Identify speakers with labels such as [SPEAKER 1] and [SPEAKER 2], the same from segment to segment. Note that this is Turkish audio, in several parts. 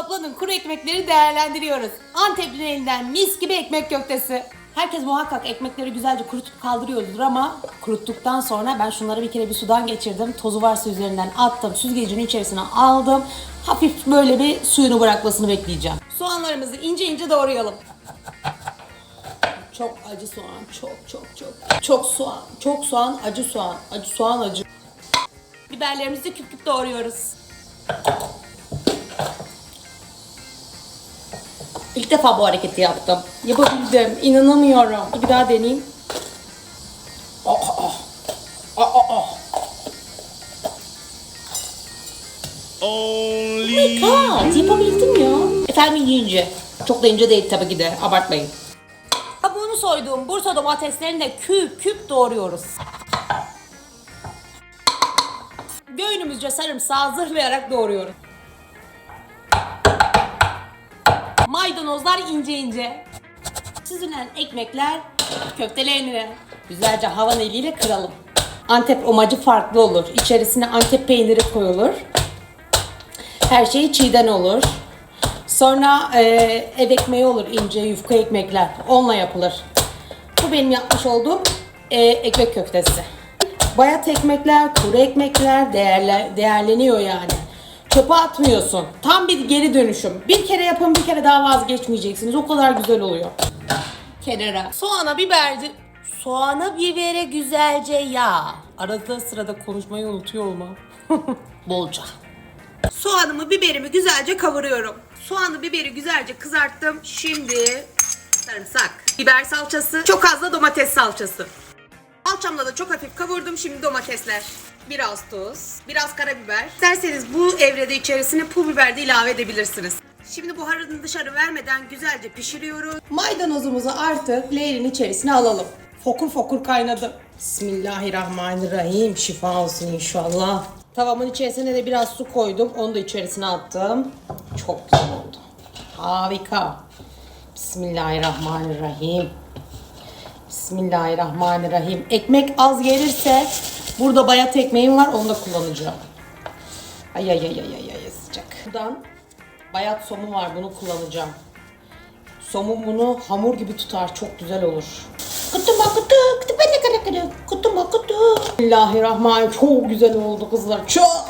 [SPEAKER 1] Toplanın kuru ekmekleri değerlendiriyoruz. Antep'in elinden mis gibi ekmek köftesi. Herkes muhakkak ekmekleri güzelce kurutup kaldırıyordur ama kuruttuktan sonra ben şunları bir kere bir sudan geçirdim. Tozu varsa üzerinden attım. Süzgecin içerisine aldım. Hafif böyle bir suyunu bırakmasını bekleyeceğim. Soğanlarımızı ince ince doğrayalım. Çok acı soğan, çok çok çok. Çok soğan, çok soğan, acı soğan, acı soğan acı. Biberlerimizi küp küp doğruyoruz. İlk defa bu hareketi yaptım. Yapabildim. İnanamıyorum. Bir daha deneyeyim. Aa, aa. Aa, aa.
[SPEAKER 2] Only
[SPEAKER 1] God, yapabildim ya. Efendim ince. Çok da ince değil tabii ki de. Abartmayın. Kabuğunu soyduğum Bursa domateslerini de küp küp doğruyoruz. Göğünümüzce sarımsağı zırhlayarak doğruyoruz. Maydanozlar ince ince. Süzülen ekmekler köftelerine güzelce havan eliyle kıralım. Antep omacı farklı olur. İçerisine Antep peyniri koyulur. Her şey çiğden olur. Sonra e, ev ekmeği olur ince yufka ekmekler. Onunla yapılır. Bu benim yapmış olduğum e, ekmek köftesi. Bayat ekmekler, kuru ekmekler değerle, değerleniyor yani. Çöpe atmıyorsun. Tam bir geri dönüşüm. Bir kere yapın bir kere daha vazgeçmeyeceksiniz. O kadar güzel oluyor. Kenara. Soğana biberci. Soğana bibere güzelce yağ. Arada sırada konuşmayı unutuyor olmam. Bolca. Soğanımı, biberimi güzelce kavuruyorum. Soğanı, biberi güzelce kızarttım. Şimdi sarımsak, biber salçası, çok az da domates salçası. Salçamla da çok hafif kavurdum. Şimdi domatesler. Biraz tuz, biraz karabiber. İsterseniz bu evrede içerisine pul biber de ilave edebilirsiniz. Şimdi buharını dışarı vermeden güzelce pişiriyoruz. Maydanozumuzu artık leğenin içerisine alalım. Fokur fokur kaynadı. Bismillahirrahmanirrahim. Şifa olsun inşallah. Tavamın içerisine de biraz su koydum. Onu da içerisine attım. Çok güzel oldu. Harika. Bismillahirrahmanirrahim. Bismillahirrahmanirrahim. Ekmek az gelirse burada bayat ekmeğim var onu da kullanacağım. Ay ay ay ay ay ay sıcak. Buradan bayat somun var bunu kullanacağım. Somun bunu hamur gibi tutar çok güzel olur. Kutuma kutu, kutu bana kara kara, kutuma kutu. Bismillahirrahmanirrahim çok güzel oldu kızlar çok.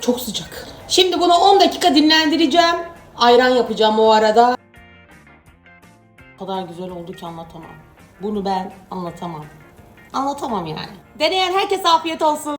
[SPEAKER 1] Çok sıcak. Şimdi bunu 10 dakika dinlendireceğim. Ayran yapacağım o arada. Kadar güzel oldu ki anlatamam. Bunu ben anlatamam. Anlatamam yani. Deneyen herkese afiyet olsun.